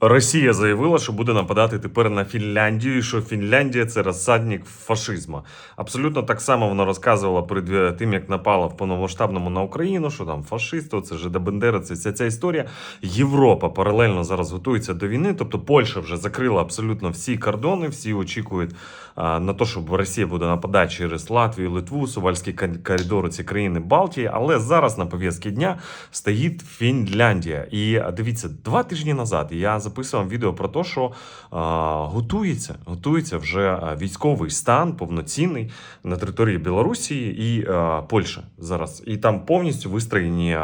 Росія заявила, що буде нападати тепер на Фінляндію, і що Фінляндія це розсадник фашизму. Абсолютно так само вона розказувала перед е, тим, як напала в повномасштабному на Україну, що там фашисти, це Жида Бендера, це вся ця історія. Європа паралельно зараз готується до війни. Тобто Польща вже закрила абсолютно всі кордони, всі очікують на те, що Росія буде нападати через Латвію, Литву, Сувальські коридори, ці країни Балтії. Але зараз на пов'язці дня стоїть Фінляндія. І дивіться, два тижні назад я записував відео про те, що готується, готується вже військовий стан повноцінний на території Білорусі і Польщі зараз. І там повністю вистроєні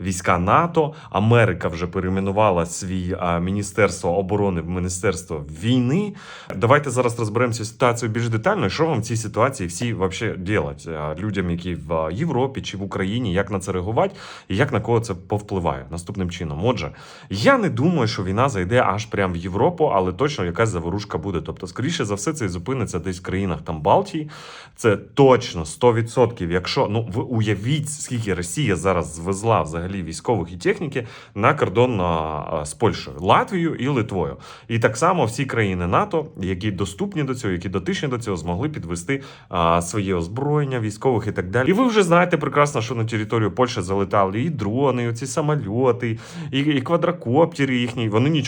війська НАТО. Америка вже перейменувала свій міністерство оборони в міністерство війни. Давайте зараз розберемося з ситуацією більш детально. Що вам в цій ситуації всі вообще делать людям, які в Європі чи в Україні, як на це реагувати і як на кого це повпливає наступним чином. Отже, я не думаю, що війна зайде аж прямо в Європу, але точно якась заворушка буде. Тобто, скоріше за все, це зупиниться десь в країнах там Балтії. Це точно 100%. Якщо ну ви уявіть, скільки Росія зараз звезла взагалі військових і техніки на кордон а, з Польщею, Латвією і Литвою. І так само всі країни НАТО, які доступні до цього, які дотичні до цього, змогли підвести а, своє озброєння військових і так далі. І ви вже знаєте прекрасно, що на територію Польщі залетали і дрони, і оці самольоти, і, і квадрокоптери їхні. Вони нічого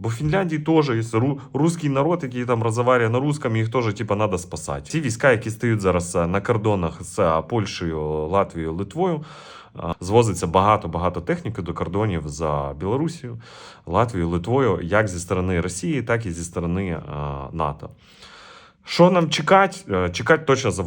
Бо в Фінляндії теж є ру- русський народ, який там розмовляє на русском, їх теж типа треба спасати. Ці війська, які стають зараз е, на кордонах з е, Польщею, Латвією, Литвою, е, звозиться багато-багато техніки до кордонів за Білорусію, Латвією, Литвою, як зі сторони Росії, так і зі сторони НАТО. Що нам чекати? Чекати точно за